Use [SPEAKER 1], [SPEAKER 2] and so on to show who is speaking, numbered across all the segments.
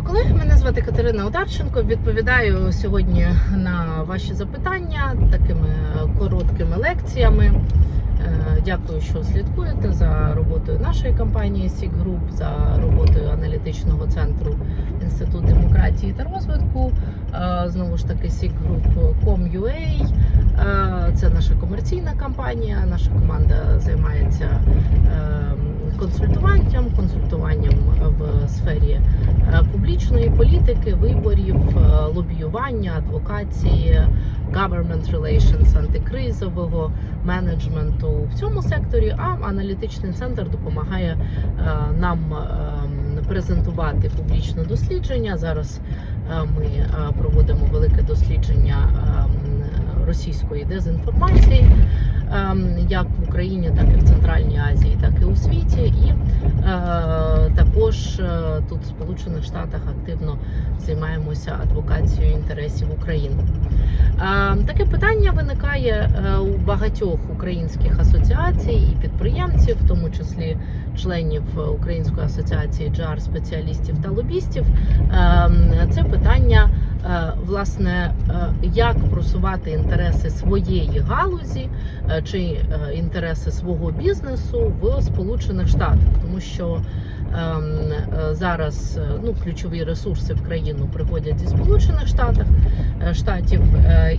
[SPEAKER 1] колеги, мене звати Катерина Одарченко. Відповідаю сьогодні на ваші запитання такими короткими лекціями. Е, Дякую, що слідкуєте за роботою нашої компанії SIG Group, за роботою аналітичного центру Інститут демократії та розвитку. Е, Знову ж таки, SIG Group Com.ua. Е, Це наша комерційна компанія. Наша команда займається е, консультуванням, консультуванням в сфері е, публічної політики, виборів, е, лобіювання, адвокації, government relations, антикризового менеджменту в цьому секторі. А аналітичний центр допомагає нам презентувати публічне дослідження. Зараз ми проводимо велике дослідження російської дезінформації. ем, Як в Україні, так і в Центральній Азії, так і у світі, і е, також е, тут в Сполучених Штатах активно займаємося адвокацією інтересів України. Е, Таке питання виникає е, у багатьох українських асоціацій і підприємців, в тому числі членів Української асоціації джар спеціалістів та лобістів. Е, Це питання. Е, Власне, е, як просувати інтереси своєї галузі е, чи інтереси свого бізнесу в Сполучених Штатах, тому що ем, зараз ну ключові ресурси в країну приходять зі Сполучених Штатів е, штатів,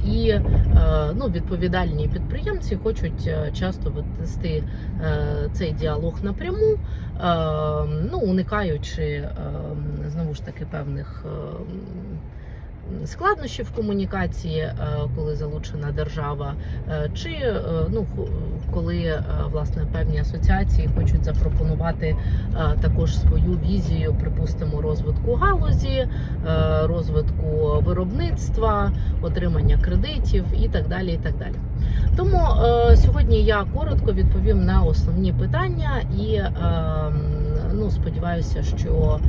[SPEAKER 1] і ну відповідальні підприємці хочуть часто вести цей діалог напряму, е, ну уникаючи е, знову ж таки певних. Складнощів в комунікації, е, коли залучена держава, е, чи е, ну коли власне певні асоціації хочуть запропонувати також свою візію, припустимо, розвитку галузі, розвитку виробництва, отримання кредитів і так далі. І так далі. Тому сьогодні я коротко відповім на основні питання і ну, сподіваюся, що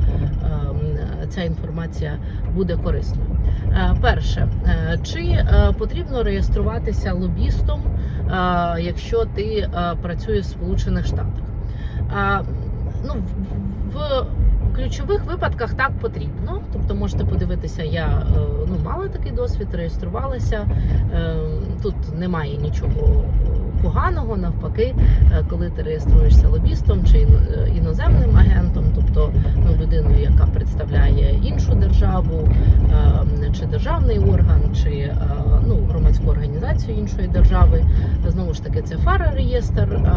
[SPEAKER 1] е, ця інформація буде корисною. Е, Перше, е, чи е, потрібно реєструватися лобістом, якщо ти працюєш в Сполучених Штатах? Ну, в- ключових випадках так потрібно. Тобто можете подивитися, я ну, мала такий досвід, реєструвалася. Тут немає нічого поганого, навпаки, коли ти реєструєшся лобістом чи іноземним агентом, тобто ну, людиною, яка представляє іншу державу, е, чи державний орган, чи е, ну, громадську організацію іншої держави. Знову ж таки, це фара реєстр е,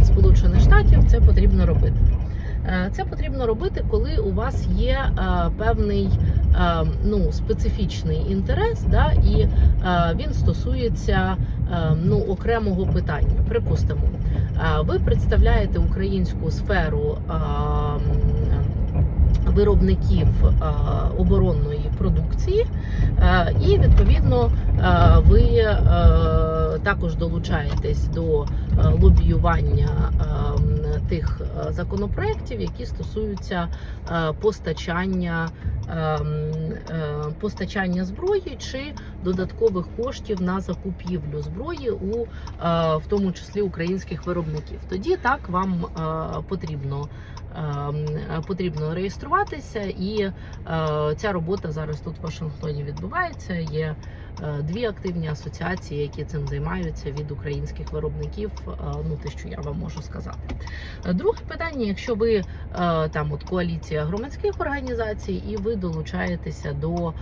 [SPEAKER 1] е, Сполучених Штатів. Це потрібно робити. Е, Це потрібно робити, коли у вас є певний е, ну, специфічний інтерес, да, і він стосується ну, окремого питання. Припустимо, ви представляєте українську сферу. Виробників оборонної продукції, і відповідно ви також долучаєтесь до лобіювання тих е, законопроєктів, які стосуються е, постачання, е, е, постачання зброї чи додаткових коштів на закупівлю зброї у в тому числі українських виробників. Тоді так вам потрібно. е, Потрібно реєструватися, і ця робота зараз тут в Вашингтоні відбувається. Є дві активні асоціації, які цим займаються від українських виробників. е, Ну те, що я вам можу сказати. Е, Друге питання: якщо ви е, там от коаліція громадських організацій, і ви долучаєтеся до е,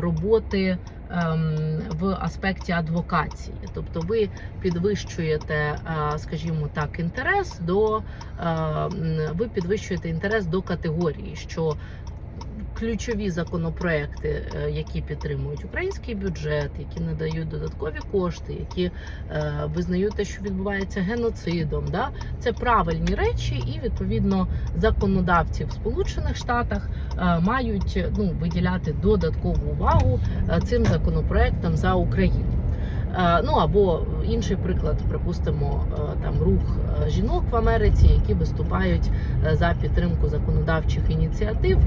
[SPEAKER 1] роботи ем, в аспекті адвокації, тобто ви підвищуєте, е, скажімо так, інтерес до е, ви підвищуєте інтерес до категорії, що ключові законопроекти, е, які підтримують український бюджет, які надають додаткові кошти, які е, визнають те, що відбувається геноцидом, да це правильні речі, і відповідно законодавці в Сполучених Штатах е, мають ну виділяти додаткову увагу цим законопроектам за Україну. Е, Ну або інший приклад, припустимо, е, там рух е, жінок в Америці, які виступають за підтримку законодавчих ініціатив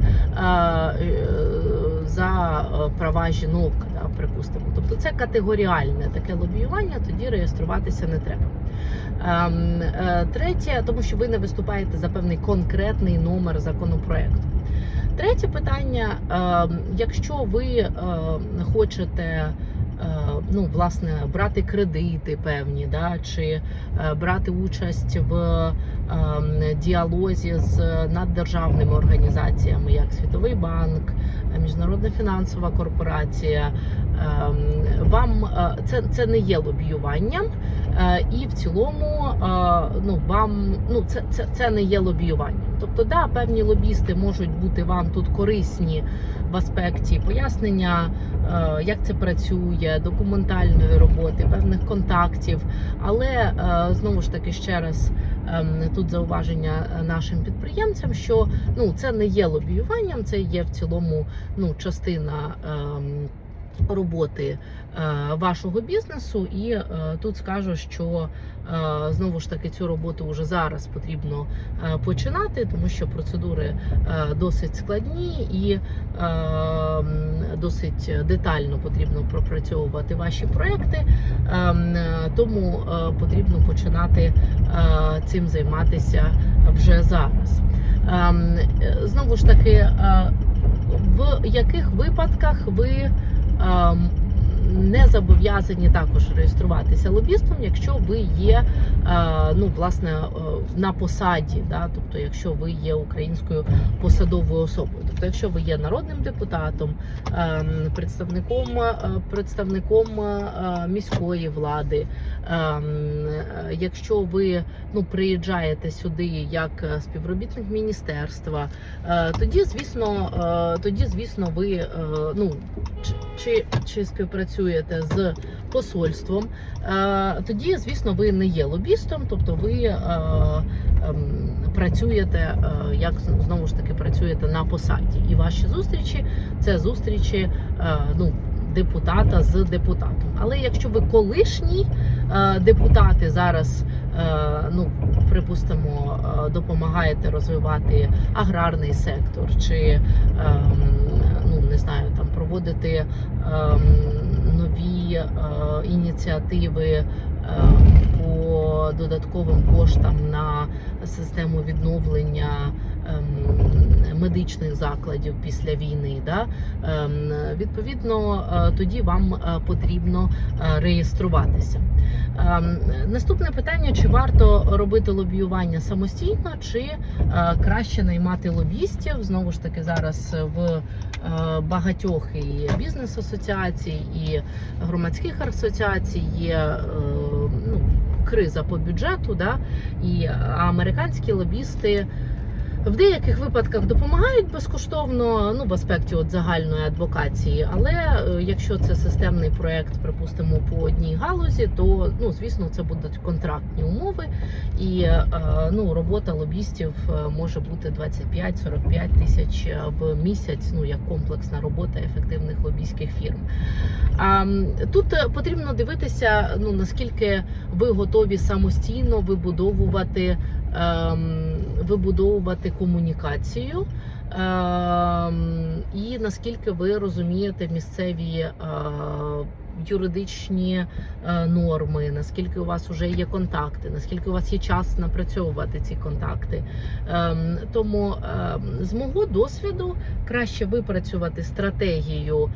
[SPEAKER 1] за права жінок, да, припустимо. Тобто це категоріальне таке лобіювання, тоді реєструватися не треба. Ем, Третє, тому що ви не виступаєте за певний конкретний номер законопроекту. Третє питання: е, якщо ви хочете. Ну, власне, брати кредити певні, да, чи е, брати участь в е, діалозі з наддержавними організаціями, як Світовий банк, Міжнародна фінансова корпорація. Ем, Вам е, це, це не є лобіюванням, е, і в цілому ну, вам ну, це, це, це не є лобіюванням. Тобто, да, певні лобісти можуть бути вам тут корисні в аспекті пояснення, е, як це працює, документальної роботи, певних контактів. Але е, знову ж таки ще раз. ем, Тут зауваження е, нашим підприємцям, що ну це не є лобіюванням, це є в цілому ну частина ем, роботи е, вашого бізнесу. І е, тут скажу, що е, знову ж таки цю роботу вже зараз потрібно починати, тому що процедури досить складні і досить детально потрібно пропрацьовувати ваші проекти. Тому потрібно починати цим займатися вже зараз. Знову ж таки, в яких випадках ви не зобов'язані також реєструватися лобістом, якщо ви є е, ну, власне, е, на посаді, да? тобто якщо ви є українською посадовою особою, тобто, якщо ви є народним депутатом, ем, представником, е, представником міської влади, ем, якщо ви ну, приїжджаєте сюди як співробітник міністерства, тоді, звісно, тоді, звісно, ви ну, чи, чи, співпрацюєте з посольством, е, тоді, звісно, ви не є лобістом, тобто ви е, ем, працюєте, е, як знову ж таки працюєте на посаді. І ваші зустрічі це зустрічі ну, депутата з депутатом. Але якщо ви колишній е, депутат і зараз, ну припустимо, допомагаєте розвивати аграрний сектор, чи там ем, нові е, ініціативи е, по додатковим коштам на систему відновлення ем, медичних закладів після війни. Да? Ем, Відповідно, е, тоді вам е, потрібно е, реєструватися. Ем, Наступне питання: чи варто робити лобіювання самостійно, чи краще наймати лобістів? Знову ж таки, зараз в багатьох і бізнес-асоціацій, і громадських асоціацій є ну, криза по бюджету, да? і американські лобісти. В деяких випадках допомагають безкоштовно, ну в аспекті от загальної адвокації. Але е, якщо це системний проект, припустимо, по одній галузі, то ну звісно це будуть контрактні умови, і е, ну робота лобістів е, може бути 25-45 тисяч в місяць. Ну як комплексна робота ефективних лобійських фірм. А тут потрібно дивитися, ну наскільки ви готові самостійно вибудовувати. Вибудовувати комунікацію, ем, і наскільки ви розумієте місцеві е, юридичні е, норми, наскільки у вас вже є контакти, наскільки у вас є час напрацьовувати ці контакти. Ем, Тому ем, з мого досвіду краще випрацювати стратегію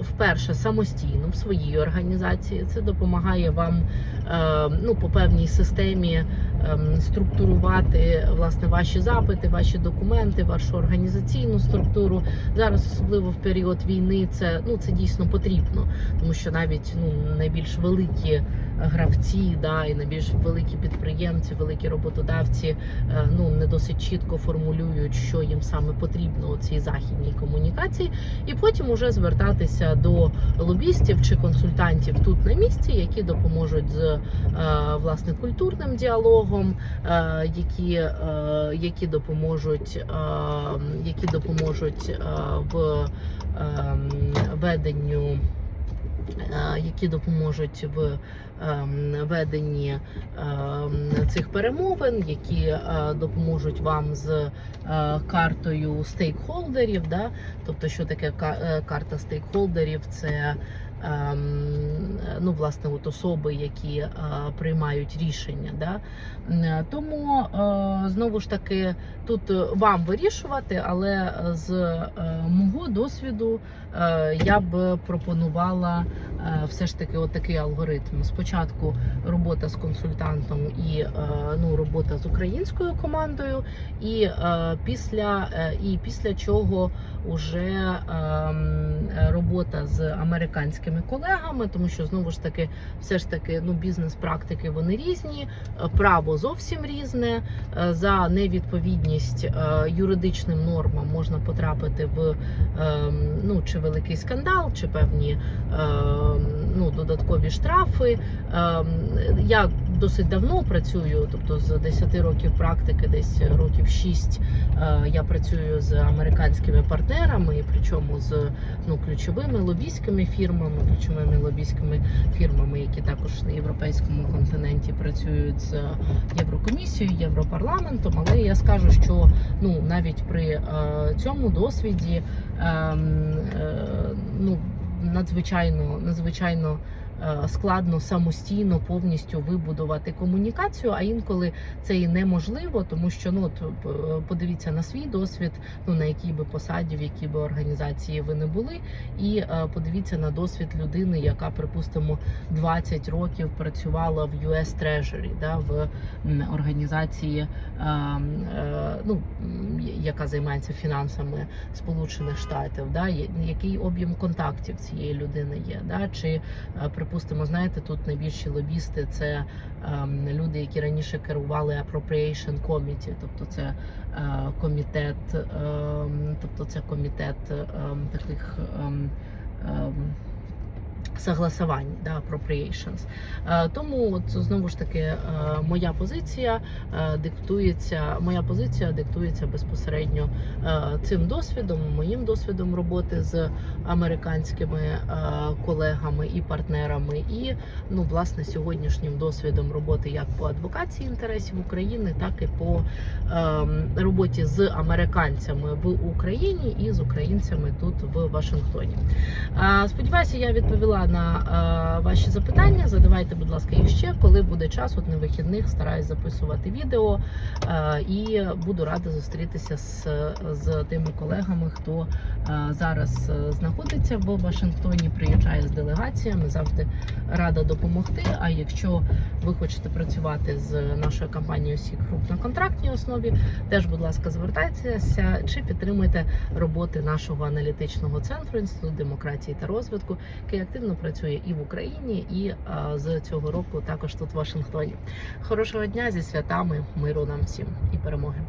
[SPEAKER 1] вперше самостійно в своїй організації. Це допомагає вам е, ну, по певній системі ем, структурувати власне ваші запити, ваші документи, вашу організаційну структуру. Зараз, особливо в період війни, це ну це дійсно потрібно, тому що навіть ну найбільш великі гравці, да і найбільш великі підприємці, великі роботодавці е, ну не досить чітко формулюють, що їм саме потрібно у цій західній комунікації, і потім уже звертатися до лобістів чи консультантів тут на місці, які допоможуть з е, власне культурним діалогом, е, які, які допоможуть, е, які допоможуть в веденню. Які допоможуть в ем, веденні ем, цих перемовин, які е, допоможуть вам з е, картою стейкхолдерів. Да? Тобто, що таке е, карта стейкхолдерів? Це ем, ну, власне, от особи, які приймають рішення. Да? Тому знову ж таки тут вам вирішувати, але з мого досвіду я б пропонувала все ж таки от такий алгоритм. Спочатку робота з консультантом і е, ну, робота з українською командою, і е, після е, і після чого вже ем, робота з американськими колегами, тому що знову ж таки, все ж таки, ну бізнес-практики вони різні, право зовсім різне. За невідповідність юридичним нормам можна потрапити в ем, ну чи великий скандал, чи певні ем, ну додаткові штрафи. Ем, Я досить давно працюю, тобто з 10 років практики, десь років 6 е, я працюю з американськими партнерами, причому з ну ключовими лобійськими фірмами, ключовими лобійськими фірмами, які також на європейському континенті працюють з Єврокомісією, Європарламентом. Але я скажу, що ну навіть при е, цьому досвіді ем, е, ну надзвичайно надзвичайно складно самостійно повністю вибудувати комунікацію, а інколи це і неможливо, тому що ну от, подивіться на свій досвід, ну на якій би посаді, в якій би організації ви не були, і е, подивіться на досвід людини, яка, припустимо, 20 років працювала в US Treasury, да, в організації, е, е, ну яка займається фінансами Сполучених Штатів, да, який об'єм контактів цієї людини є, да, чи е, припустимо, знаєте, тут найбільші лобісти це ем, люди, які раніше керували Appropriation Committee, тобто це е, комітет, е, тобто це комітет е, таких. Е, ем, Согласувань, да, appropriations. Е, Тому от знову ж таки е, моя позиція е, диктується. Моя позиція диктується безпосередньо цим досвідом, моїм досвідом роботи з американськими колегами і партнерами, і ну власне сьогоднішнім досвідом роботи як по адвокації інтересів України, так і по ем, роботі з американцями в Україні і з українцями тут в Вашингтоні. Сподіваюся, я відповіла на е, ваші запитання. Задавайте, будь ласка, їх ще, коли буде час. От на вихідних стараюсь записувати відео е, і буду рада зустрітися з, з тими колегами, хто е, зараз знаходиться в Вашингтоні, приїжджає з делегаціями. Завжди рада допомогти. А якщо ви хочете працювати з нашою компанією Сік Груп на контрактній основі, теж, будь ласка, звертайтеся чи підтримуйте роботи нашого аналітичного центру інституту демократії та розвитку, який активно працює і в Україні, і з цього року також тут в Вашингтоні. Хорошого дня зі святами, миру нам всім і перемоги.